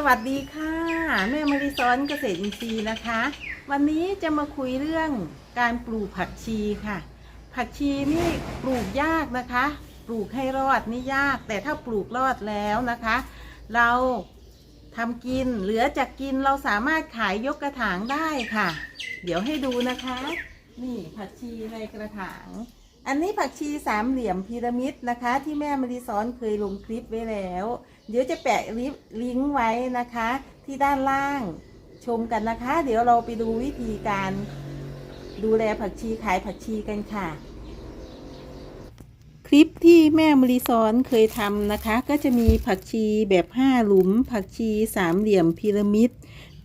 สวัสดีค่ะ แม่มาริซ้อนเกษตรอินทรีย์นะคะ วันนี้จะมาคุยเรื่องการปลูกผักชีค่ะ ผักชีนี่ปลูกยากนะคะ ปลูกให้รอดนี่ยาก แต่ถ้าปลูกรอดแล้วนะคะ เราทำกินเหลือจากกินเราสามารถขายยกกระถางได้ค่ะ เดี๋ยวให้ดูนะคะ นี่ผักชีในกระถาง อันนี้ผักชีสามเหลี่ยมพีระมิดนะคะ ที่แม่มาริซ้อนเคยลงคลิปไว้แล้ว เดี๋ยวจะแปะลิฟลิงก์ไว้นะคะ ที่ด้านล่างชมกันนะคะ เดี๋ยวเราไปดูวิธีการดูแลผักชีขายผักชีกันค่ะ คลิปที่แม่มริซอนเคยทำนะคะ ก็จะมีผักชีแบบห้าหลุม ผักชีสามเหลี่ยมพีระมิด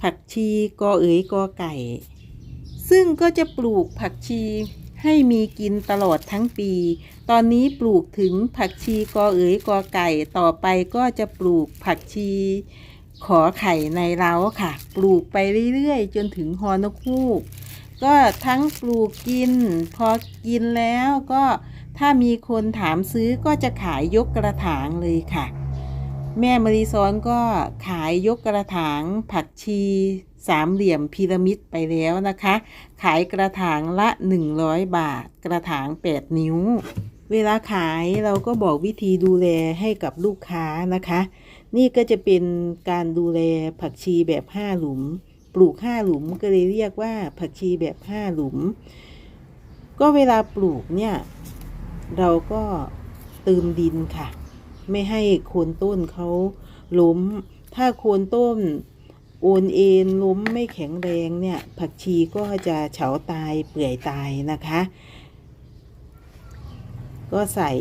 ผักชีกอเอ๋ยกอไก่ ซึ่งก็จะปลูกผักชี ให้มีกินตลอดทั้งปี ตอนนี้ปลูกถึงผักชีกอเอ๋ยกอไก่ ต่อไปก็จะปลูกผักชีขอไข่ในเล้าค่ะ ปลูกไปเรื่อยๆ จนถึงฮอนกฮูก ก็ทั้งปลูกกิน พอกินแล้วก็ถ้ามีคนถามซื้อก็จะขายยกกระถางเลยค่ะ แม่มารีซอนก็ขายยกกระถางผักชี สามเหลี่ยมพีระมิดไปแล้วนะคะ ขายกระถางละ 100 บาท กระถาง 8 นิ้ว เวลาขายเราก็บอกวิธีดูแลให้กับลูกค้านะคะ นี่ก็จะเป็นการดูแลผักชีแบบ 5 หลุม ปลูก 5 หลุมก็เลยเรียกว่าผักชีแบบ 5 หลุม ก็เวลาปลูกเนี่ย เราก็เติมดินค่ะ ไม่ให้โคนต้นเขาล้มถ้าโคนต้น โอนเอ็นล้มไม่แข็งแรงเนี่ย ผักชีก็จะเฉาตายเปื่อยตายนะคะ ก็ใส่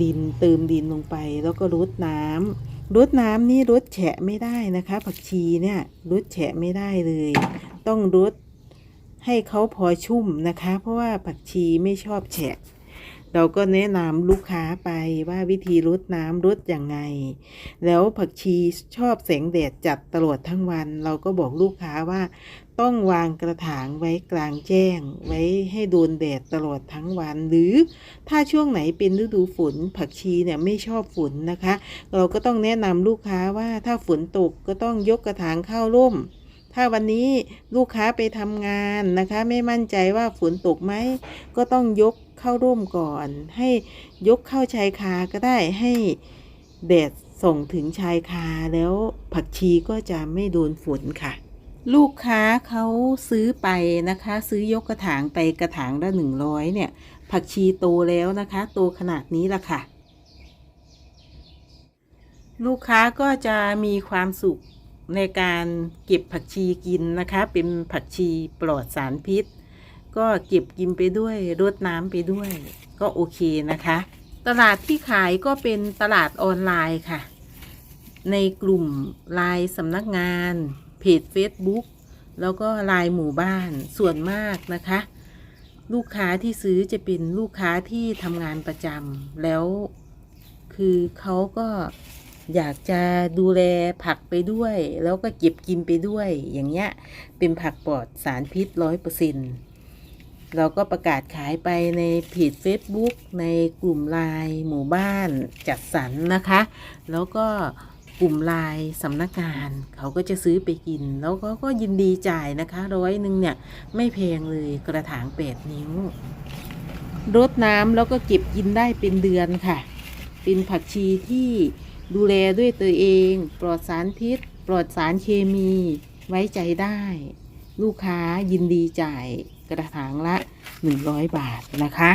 ดินเติมดินลงไป แล้วก็รดน้ำรดน้ำนี่รดแฉะไม่ได้นะคะ ผักชีเนี่ยรดแฉะไม่ได้เลย ต้องรดให้เขาพอชุ่มนะคะ เพราะว่าผักชีไม่ชอบแฉะ เราก็แนะนำลูกค้าไปว่าวิธีรดน้ำรดอย่างไง แล้วผักชีชอบแสงแดดจัดตลอดทั้งวัน เราก็บอกลูกค้าว่า ต้องวางกระถางไว้กลางแจ้ง ไว้ให้โดนแดดตลอดทั้งวัน หรือถ้าช่วงไหนเป็นฤดูฝน ผักชีเนี่ยไม่ชอบฝนนะคะ เราก็ต้องแนะนำลูกค้าว่าถ้าฝนตกก็ต้องยกกระถางเข้าร่ม ถ้าวันนี้ลูกค้าไปทำงานนะคะ ไม่มั่นใจว่าฝนตกไหม ก็ต้องยกเข้าร่มก่อน ให้ยกเข้าชายคาก็ได้ให้แดดส่งถึงชายคาแล้วผักชีก็จะไม่โดนฝนค่ะ ลูกค้าเขาซื้อไปนะคะ ซื้อยกกระถางไปกระถางละหนึ่งร้อยเนี่ย ผักชีโตแล้วนะคะ โตขนาดนี้ละค่ะ ลูกค้าก็จะมีความสุข ในการเก็บผักชีกินนะคะ เป็นผักชีปลอดสารพิษ ก็เก็บกินไปด้วยรดน้ำไปด้วย ก็โอเคนะคะ ตลาดที่ขายก็เป็นตลาดออนไลน์ค่ะ ในกลุ่มไลน์สำนักงาน เพจ Facebook แล้วก็ไลน์หมู่บ้านส่วนมากนะคะ ลูกค้าที่ซื้อจะเป็นลูกค้าที่ทำงานประจำแล้วคือเขาก็ อยากจะดูแลผักไปด้วย แล้วก็เก็บกินไปด้วย อย่างเงี้ยเป็นผักปลอดสารพิษร้อยเปอร์เซ็นต์เราก็ประกาศขายไปในเพจ Facebook ในกลุ่มไลน์หมู่บ้านจัดสรรนะคะ แล้วก็กลุ่มไลน์สำนักงาน เขาก็จะซื้อไปกิน แล้วก็ก็ยินดีจ่ายนะคะร้อยหนึ่งเนี่ย ไม่แพงเลยกระถางแปดนิ้วรดน้ำแล้วก็เก็บกินได้เป็นเดือนค่ะ เป็นผักชีที่ ดูแลด้วยตัวเอง ปลอดสารพิษ ปลอดสารเคมี ไว้ใจได้ ลูกค้ายินดีจ่ายกระถางละ 100 บาทนะคะ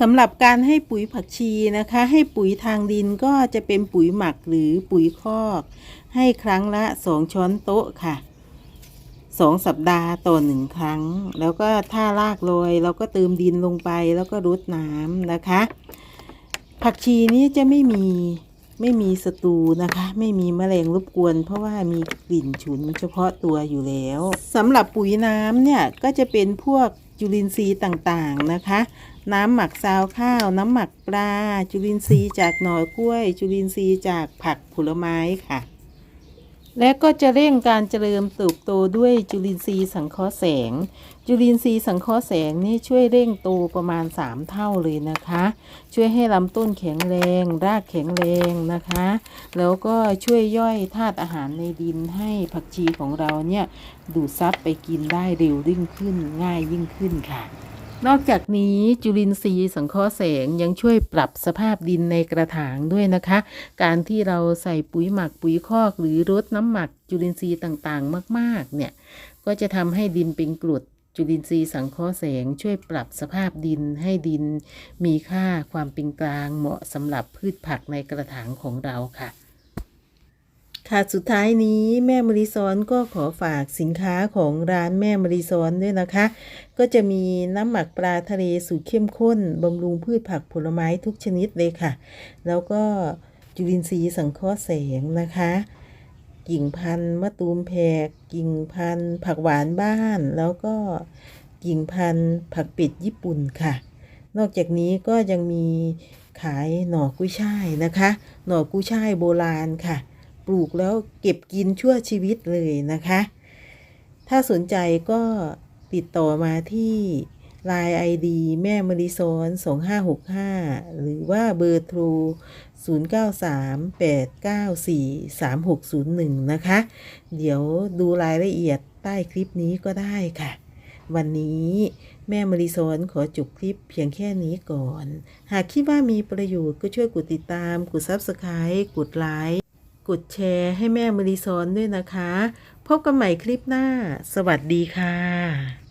สำหรับการให้ปุ๋ยผักชีนะคะ ให้ปุ๋ยทางดินก็จะเป็นปุ๋ยหมักหรือปุ๋ยคอก ให้ครั้งละ 2 ช้อนโต๊ะค่ะสองสัปดาห์ต่อหนึ่งครั้ง แล้วก็ถ้ารากโรยเราก็เติมดินลงไปแล้วก็รดน้ำนะคะ ผักชีนี้จะไม่มี ไม่มีศัตรูนะคะ ไม่มีแมลงรบกวน เพราะว่ามีกลิ่นฉุนเฉพาะตัวอยู่แล้วสำหรับปุ๋ยน้ำเนี่ยก็จะเป็นพวกจุลินทรีย์ต่างๆนะคะ น้ำหมักซาวข้าว น้ำหมักปลา จุลินทรีย์จากหน่อกล้วย จุลินทรีย์จากผักผลไม้ค่ะ และก็จะเร่งการเจริญเติบโตด้วยจุลินทรีย์สังเคราะห์แสง จุลินทรีย์สังเคราะห์แสงนี่ช่วยเร่งโตประมาณ 3 เท่าเลยนะคะ ช่วยให้ลำต้นแข็งแรง รากแข็งแรงนะคะ แล้วก็ช่วยย่อยธาตุอาหารในดินให้ผักชีของเราเนี่ยดูดซับไปกินได้เร็วยิ่งขึ้นง่ายยิ่งขึ้นค่ะ นอกจากนี้จุลินทรีย์สังเคราะห์แสงยังช่วยปรับสภาพดินในกระถางด้วยนะคะ การที่เราใส่ปุ๋ยหมักปุ๋ยคอกหรือรดน้ำหมักจุลินทรีย์ต่างๆ มาก ๆ เนี่ย ก็จะทำให้ดินเป็นกรดจุลินทรีย์สังเคราะห์แสงช่วยปรับสภาพดินให้ดินมีค่าความเป็นกลางเหมาะสำหรับพืชผักในกระถางของเราค่ะ ค่ะสุดท้ายนี้แม่มริซอนก็ขอฝากสินค้าของร้านแม่มริซอนด้วยนะคะ ก็จะมีน้ำหมักปลาทะเลสูตรเข้มข้นบำรุงพืชผักผลไม้ทุกชนิดเลยค่ะ แล้วก็จุลินทรีย์สังเคราะห์แสงนะคะ กิ่งพันธุ์มะตูมแพกกิ่งพันธุ์ผักหวานบ้าน แล้วก็กิ่งพันธุ์ผักป็ดญี่ปุ่นค่ะ นอกจากนี้ก็ยังมีขายหน่อกุ้ยช่ายนะคะ หน่อกุ้ยช่ายโบราณค่ะ ปลูกแล้วเก็บกินชั่วชีวิตเลยนะคะ ถ้าสนใจก็ติดต่อมาที่ Line ID แม่มริซอน2565 หรือว่าเบอร์โทร 0938943601 นะคะ เดี๋ยวดูรายละเอียดใต้คลิปนี้ก็ได้ค่ะ วันนี้แม่มริซอนขอจบคลิปเพียงแค่นี้ก่อน หากคิดว่ามีประโยชน์ก็ช่วยกดติดตาม กด Subscribe กดไลค์ กดแชร์ให้แม่มริซอนด้วยนะคะ พบกันใหม่คลิปหน้า สวัสดีค่ะ